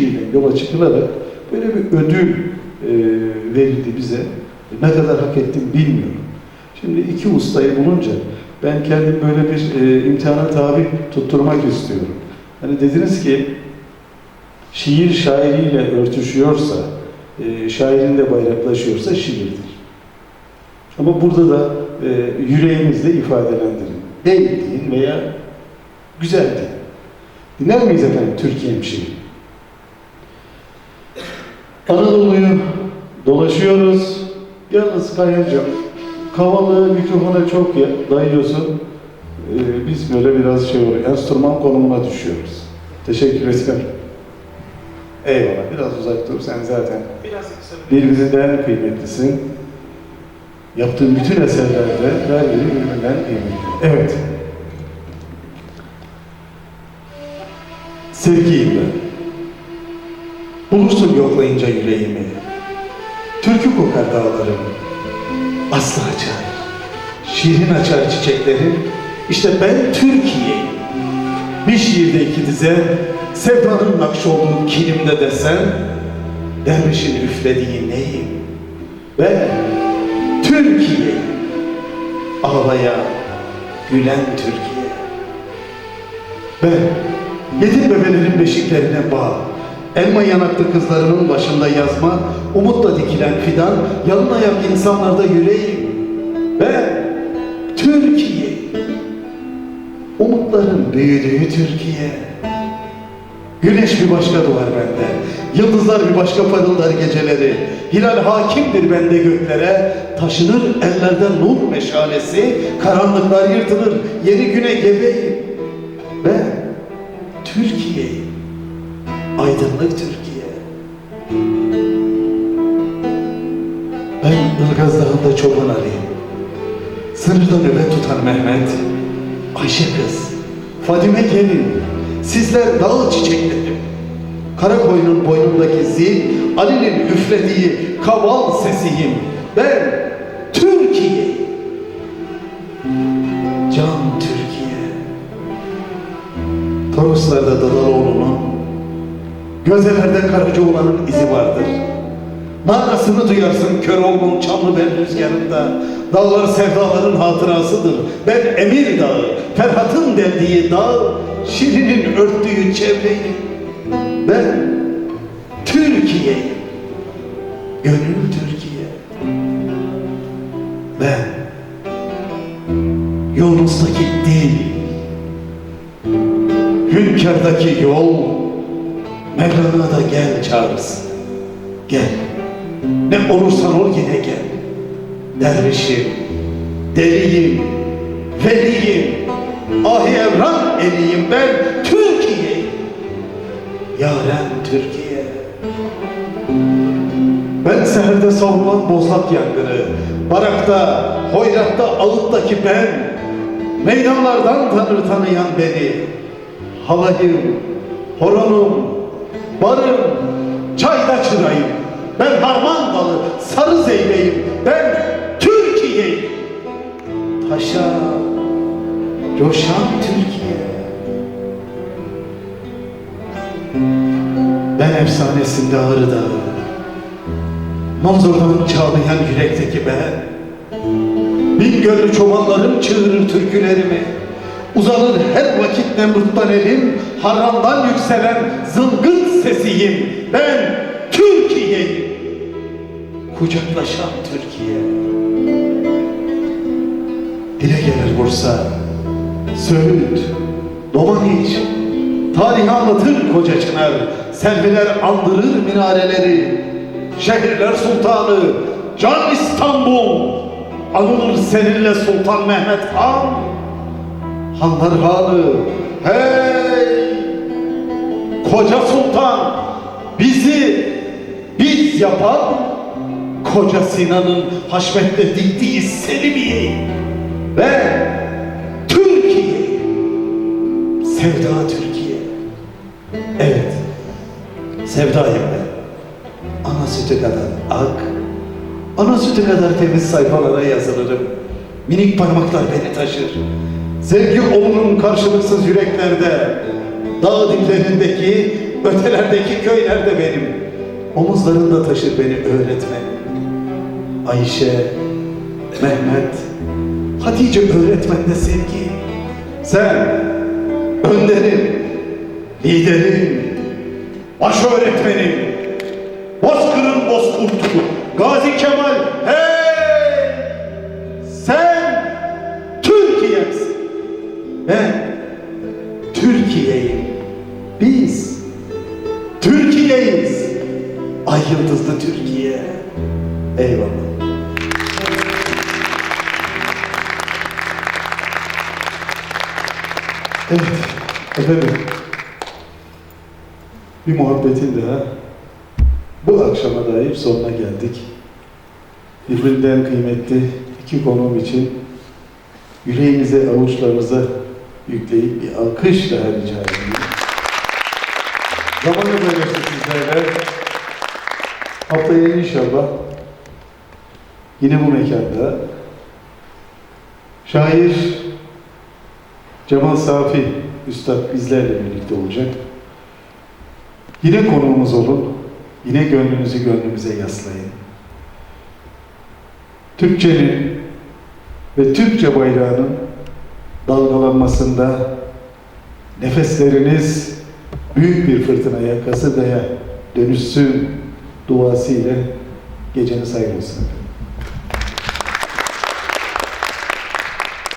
ile yola çıkılarak böyle bir ödül e, verildi bize. Ne kadar hak ettim bilmiyorum. Şimdi iki ustayı bulunca ben kendim böyle bir e, imtihana tabi tutturmak istiyorum. Hani dediniz ki şiir şairiyle örtüşüyorsa, e, şairin de bayraklaşıyorsa şiirdir. Ama burada da e, yüreğinizle ifadelendirin. Değil veya güzel deyin. Dinler miyiz efendim Türkiye'm şiiri? Anadolu'yu dolaşıyoruz. Yalnız Kayacığım, kavalı mikrofona çok dayıyorsun. Ee, biz böyle biraz şey oluyor, enstrüman konumuna düşüyoruz. Teşekkür ederim. Eyvallah, biraz uzak dur, sen zaten birbirinden kıymetlisin. Yaptığın bütün eserlerde her biri birbirinden kıymetli. Evet. Sevgiyim ben. Bulursun yoklayınca yüreğimi. Türkü kokar dağlarım. Aslı açar. Şiirin açar çiçeklerim. İşte ben Türkiye'yim. Bir şiirde iki dize, sevdanın nakş olduğu kilimde desen, dervişin üflediği neyim? Ben Türkiye'yim. Ağlayan, gülen Türkiye. Ben yetim bebelerin beşiklerine bağ, elma yanaklı kızlarımın başında yazma, umutla dikilen fidan, yalın ayak insanlarda yüreğim. Ben Türkiye. Umutların büyüdüğü Türkiye. Güneş bir başka doğar bende. Yıldızlar bir başka parıldar geceleri. Hilal hakimdir bende göklere. Taşınır ellerden nur meşalesi. Karanlıklar yırtılır. Yeni güne gebeyim. Ben Türkiye'yim. Aydınlık Türkiye. Ben Ilgaz Dağı'nda çoban arayayım. Sınırda nöbet tutan Mehmet, Ayşe kız, Fadime gelin, sizler dağ çiçeklerim. Karakoyunun boynundaki zil, Ali'nin üflediği kaval sesiyim. Ben Türkiye. Can Türkiye. Toroslarda Dadaloğlu'nun, Gözelerde Karacaoğlan'ın izi vardır. Narasını duyarsın Köroğlu'nun Çamlıbel rüzgarında. Dağlar sevdaların hatırasıdır. Ben Emir Dağı, Ferhat'ın deldiği dağ, Şirin'in örttüğü çevreyi. Ben Türkiye'yim. Gönül Türkiye. Ben yolunuzdaki dil, hünkârdaki yol, Mevlana da gel çağırsın. Gel. Ne olursan ol yine gel. Dervişim, deliyim, veliyim, ahi evran eliyim ben Türkiye. Yaren Türkiye. Ben seherde savrulan bozlak yangını, barakta, hoyratta, ağıttaki ben, meydanlardan tanır tanıyan beni, halayım, horonum, barım, çayda çırayım, ben harman dalı, sarı zeyleyim, ben Türkiye'yim. Taşa, coşan Türkiye. Ben efsanesinde Ağrı Dağı, Manzura'nın çağlayan yürekteki ben, Bin gönlü çobanlarım çığırır türkülerimi, Uzanır her vakit Nemrut'tan elim, Harrandan yükselen zılgıt sesiyim. Ben Türkiye'yim. Kucaklaşan Türkiye. Dile gelir Bursa, Söğüt, Domaniç, Tarihi anlatır koca çınar, selviler andırır minareleri, şehirler sultanı, can İstanbul, anılır seninle Sultan Mehmet Han, Hanlar Hanı, hey! Koca Sultan, bizi biz yapan, Koca Sinan'ın haşmetle diktiği Selimiye ve Türkiye, Sevda Türkiye. Evet, sevdayım ben. Ana sütü kadar ak, ana sütü kadar temiz sayfalara yazılırım. Minik parmaklar beni taşır. Sevgi olurum karşılıksız yüreklerde. Dağ diplerindeki Ötelerdeki köyler de benim. Omuzlarında taşır beni öğretmenim. Ayşe, Mehmet, Hatice öğretmenle sevgi. Sen, önderim, liderim, baş öğretmenim, Bozkır'ın bozkurtu, Gazi Kemal, hey! Sen Türkiye'msin. Ben Türkiye'yim. Biz Türkiye'yiz. Ay yıldızlı Türkiye. Eyvallah. Evet, efendim. Bir muhabbetin daha bu akşama dair sonuna geldik. Birbirinden kıymetli iki konuğum için yüreğinize, avuçlarınıza yükleyip bir alkış daha rica ediyorum. Zamanı böylesi sizlerle. Haftaya inşallah yine bu mekanda şair Cemal Safi Üstad bizlerle birlikte olacak. Yine konuğumuz olun. Yine gönlünüzü gönlümüze yaslayın. Türkçenin ve Türkçe bayrağının dalgalanmasında nefesleriniz büyük bir fırtınaya, kasırgaya dönüşsün duası ile geceniz hayırlı olsun.